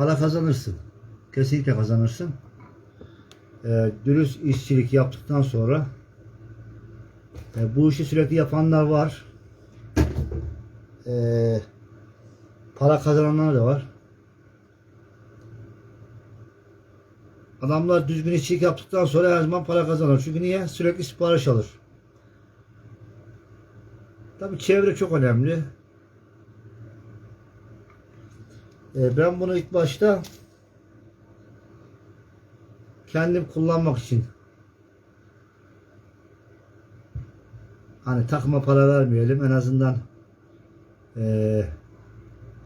para kazanırsın. Kesinlikle kazanırsın. Ee, dürüst işçilik yaptıktan sonra e, bu işi sürekli yapanlar var. Ee, para kazananlar da var. Adamlar düzgün işçilik yaptıktan sonra her zaman para kazanır. Çünkü niye? Sürekli sipariş alır. Tabi çevre çok önemli. Ee, ben bunu ilk başta kendim kullanmak için hani takıma para vermeyelim en azından eee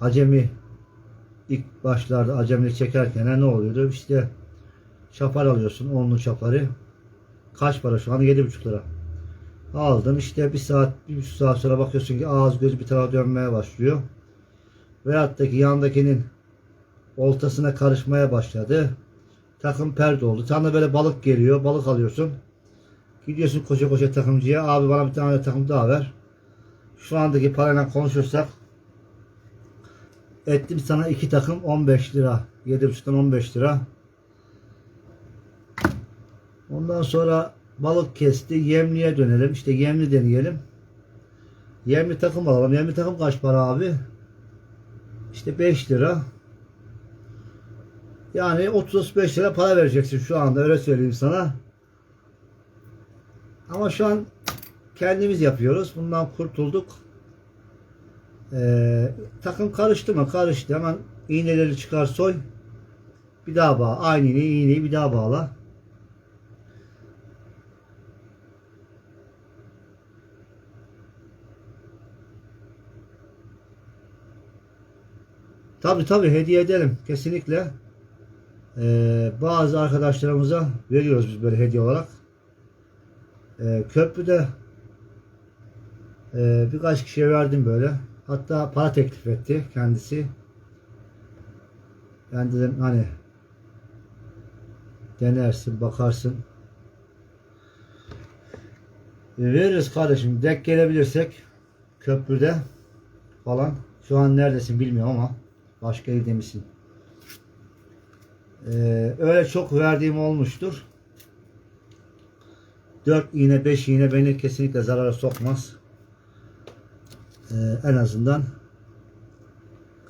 acemi ilk başlarda acemilik çekerken ne oluyordu? İşte çapar alıyorsun onlu çaparı. Kaç para şu an? 7,5 lira. Aldın işte bir saat bir saat sonra bakıyorsun ki ağız göz bir tarafa dönmeye başlıyor veyahut da ki yandakinin oltasına karışmaya başladı. Takım perde oldu. Sana böyle balık geliyor balık alıyorsun. Gidiyorsun koşa koşa takımcıya abi bana bir tane takım daha ver. Şu andaki parayla konuşursak ettim sana iki takım 15 lira 7.5'tan 15 lira. Ondan sonra balık kesti yemliğe dönelim. İşte yemli deneyelim. Yemli takım alalım. Yemli takım kaç para abi işte 5 lira yani 30-35 lira para vereceksin şu anda öyle söyleyeyim sana ama şu an kendimiz yapıyoruz bundan kurtulduk ee, takım karıştı mı? Karıştı. Hemen iğneleri çıkar soy. Bir daha bağla. Aynı iğneyi, iğneyi bir daha bağla. Tabi tabi hediye edelim. Kesinlikle. Ee, bazı arkadaşlarımıza veriyoruz biz böyle hediye olarak. Ee, köprüde e, birkaç kişiye verdim böyle. Hatta para teklif etti kendisi. Ben dedim hani denersin, bakarsın. E, veririz kardeşim. Dek gelebilirsek köprüde falan. Şu an neredesin bilmiyorum ama başka yerde misin? Ee, öyle çok verdiğim olmuştur. 4 iğne 5 iğne beni kesinlikle zarara sokmaz. Ee, en azından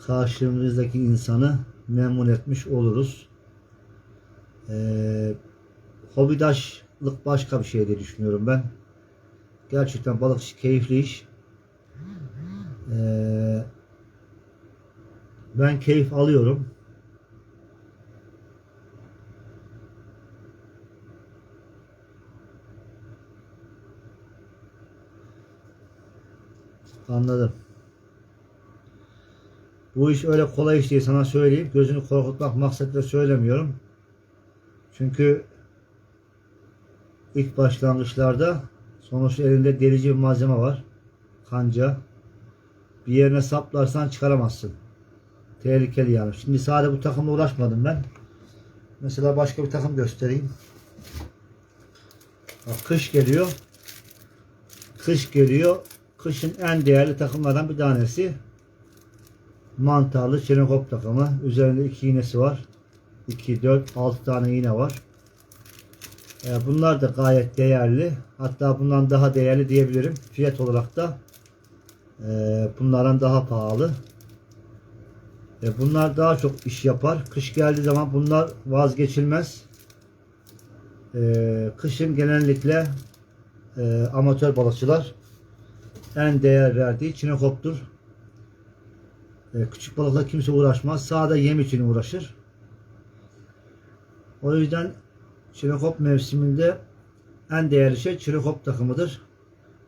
karşımızdaki insanı memnun etmiş oluruz. Ee, hobidaşlık başka bir şey diye düşünüyorum ben. Gerçekten balık keyifli iş. Ee, ben keyif alıyorum. Anladım. Bu iş öyle kolay iş değil sana söyleyeyim. Gözünü korkutmak maksatla söylemiyorum. Çünkü ilk başlangıçlarda sonuçta elinde delici bir malzeme var. Kanca. Bir yerine saplarsan çıkaramazsın. Tehlikeli yani. Şimdi sadece bu takımla uğraşmadım ben. Mesela başka bir takım göstereyim. Bak, kış geliyor. Kış geliyor. Kışın en değerli takımlardan bir tanesi. Mantarlı Çenekop takımı. Üzerinde iki iğnesi var. 2, 4, 6 tane iğne var. E, bunlar da gayet değerli. Hatta bundan daha değerli diyebilirim. Fiyat olarak da e, bunlardan daha pahalı. E, bunlar daha çok iş yapar. Kış geldiği zaman bunlar vazgeçilmez. E, kışın genellikle e, amatör balıkçılar en değer verdiği çinekoptur. E, küçük balıkla kimse uğraşmaz. Sağda yem için uğraşır. O yüzden çinekop mevsiminde en değerli şey çinekop takımıdır.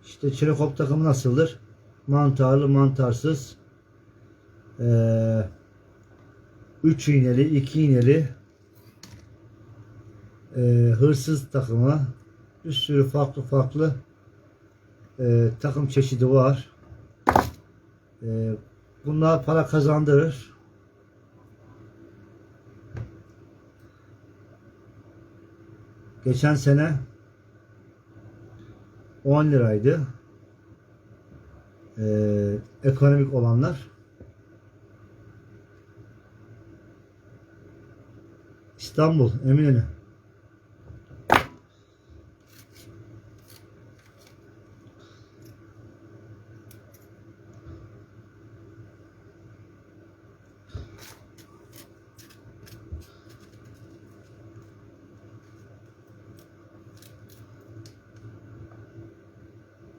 İşte çinekop takımı nasıldır? Mantarlı, mantarsız. Ee, 3 iğneli, 2 iğneli e, hırsız takımı bir sürü farklı farklı e, takım çeşidi var. E, bunlar para kazandırır. Geçen sene 10 liraydı. E, ekonomik olanlar. İstanbul, Eminönü.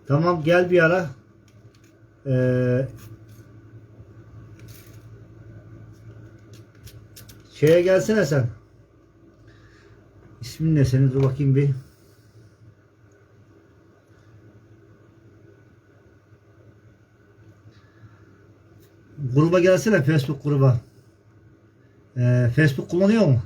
Tamam gel bir ara. Ee, şeye gelsene sen. İsmin ne senin? Dur bakayım bir. Gruba gelsene Facebook gruba. Ee, Facebook kullanıyor mu?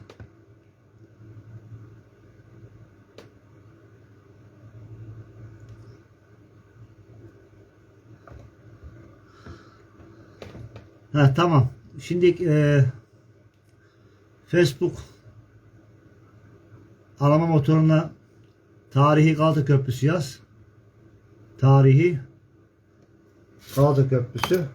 Ha tamam. Şimdi e, Facebook arama motoruna tarihi Galata Köprüsü yaz. Tarihi Galata Köprüsü.